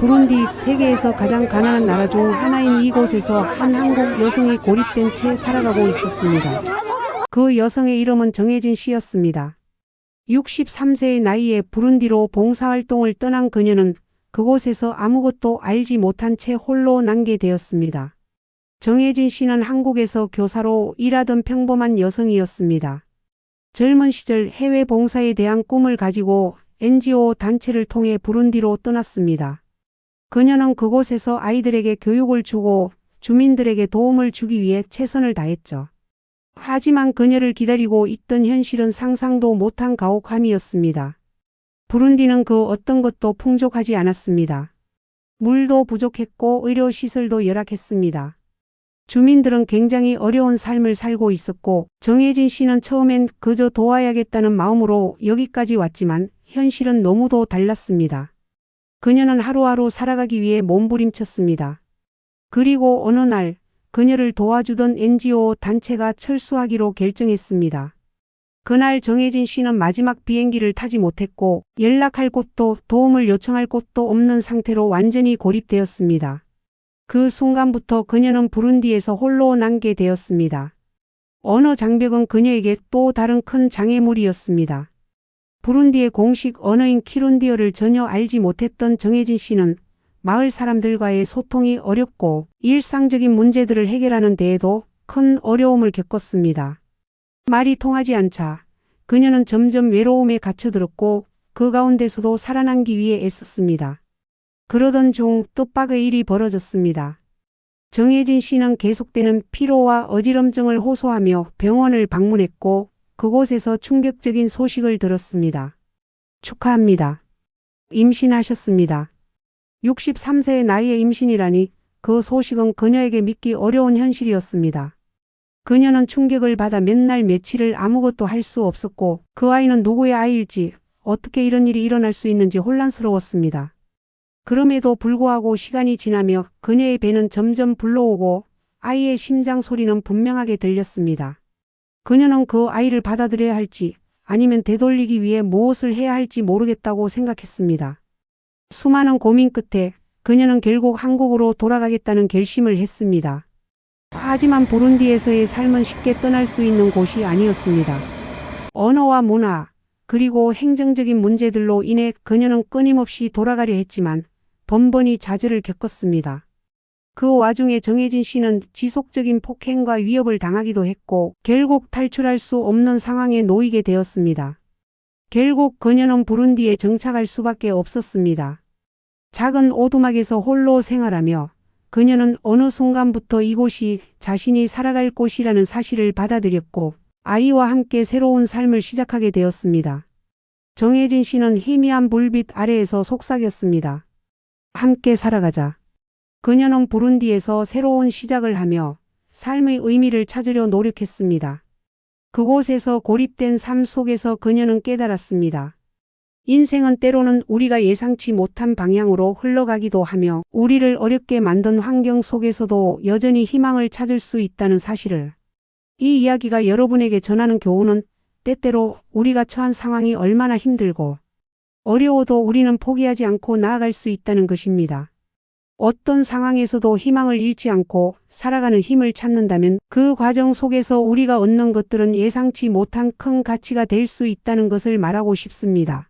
부룬디 세계에서 가장 가난한 나라 중 하나인 이곳에서 한 한국 여성이 고립된 채 살아가고 있었습니다. 그 여성의 이름은 정혜진 씨였습니다. 63세의 나이에 부룬디로 봉사활동을 떠난 그녀는 그곳에서 아무것도 알지 못한 채 홀로 남게 되었습니다. 정혜진 씨는 한국에서 교사로 일하던 평범한 여성이었습니다. 젊은 시절 해외 봉사에 대한 꿈을 가지고 NGO 단체를 통해 부룬디로 떠났습니다. 그녀는 그곳에서 아이들에게 교육을 주고 주민들에게 도움을 주기 위해 최선을 다했죠. 하지만 그녀를 기다리고 있던 현실은 상상도 못한 가혹함이었습니다. 부룬디는 그 어떤 것도 풍족하지 않았습니다. 물도 부족했고 의료시설도 열악했습니다. 주민들은 굉장히 어려운 삶을 살고 있었고 정혜진 씨는 처음엔 그저 도와야겠다는 마음으로 여기까지 왔지만 현실은 너무도 달랐습니다. 그녀는 하루하루 살아가기 위해 몸부림쳤습니다. 그리고 어느 날 그녀를 도와주던 NGO 단체가 철수하기로 결정했습니다. 그날 정혜진 씨는 마지막 비행기를 타지 못했고 연락할 곳도 도움을 요청할 곳도 없는 상태로 완전히 고립되었습니다. 그 순간부터 그녀는 부룬디에서 홀로 남게 되었습니다. 언어 장벽은 그녀에게 또 다른 큰 장애물이었습니다. 부룬디의 공식 언어인 키룬디어를 전혀 알지 못했던 정혜진 씨는 마을 사람들과의 소통이 어렵고 일상적인 문제들을 해결하는 데에도 큰 어려움을 겪었습니다. 말이 통하지 않자 그녀는 점점 외로움에 갇혀들었고 그 가운데서도 살아남기 위해 애썼습니다. 그러던 중 뜻밖의 일이 벌어졌습니다. 정혜진 씨는 계속되는 피로와 어지럼증을 호소하며 병원을 방문했고 그곳에서 충격적인 소식을 들었습니다. 축하합니다. 임신하셨습니다. 63세의 나이에 임신이라니 그 소식은 그녀에게 믿기 어려운 현실이었습니다. 그녀는 충격을 받아 몇 날 며칠을 아무것도 할 수 없었고 그 아이는 누구의 아이일지 어떻게 이런 일이 일어날 수 있는지 혼란스러웠습니다. 그럼에도 불구하고 시간이 지나며 그녀의 배는 점점 불러오고 아이의 심장 소리는 분명하게 들렸습니다. 그녀는 그 아이를 받아들여야 할지 아니면 되돌리기 위해 무엇을 해야 할지 모르겠다고 생각했습니다. 수많은 고민 끝에 그녀는 결국 한국으로 돌아가겠다는 결심을 했습니다. 하지만 부룬디에서의 삶은 쉽게 떠날 수 있는 곳이 아니었습니다. 언어와 문화, 그리고 행정적인 문제들로 인해 그녀는 끊임없이 돌아가려 했지만 번번이 좌절을 겪었습니다. 그 와중에 정혜진 씨는 지속적인 폭행과 위협을 당하기도 했고 결국 탈출할 수 없는 상황에 놓이게 되었습니다. 결국 그녀는 부룬디에 정착할 수밖에 없었습니다. 작은 오두막에서 홀로 생활하며 그녀는 어느 순간부터 이곳이 자신이 살아갈 곳이라는 사실을 받아들였고 아이와 함께 새로운 삶을 시작하게 되었습니다. 정혜진 씨는 희미한 불빛 아래에서 속삭였습니다. 함께 살아가자. 그녀는 부룬디에서 새로운 시작을 하며 삶의 의미를 찾으려 노력했습니다. 그곳에서 고립된 삶 속에서 그녀는 깨달았습니다. 인생은 때로는 우리가 예상치 못한 방향으로 흘러가기도 하며 우리를 어렵게 만든 환경 속에서도 여전히 희망을 찾을 수 있다는 사실을. 이 이야기가 여러분에게 전하는 교훈은 때때로 우리가 처한 상황이 얼마나 힘들고 어려워도 우리는 포기하지 않고 나아갈 수 있다는 것입니다. 어떤 상황에서도 희망을 잃지 않고 살아가는 힘을 찾는다면 그 과정 속에서 우리가 얻는 것들은 예상치 못한 큰 가치가 될 수 있다는 것을 말하고 싶습니다.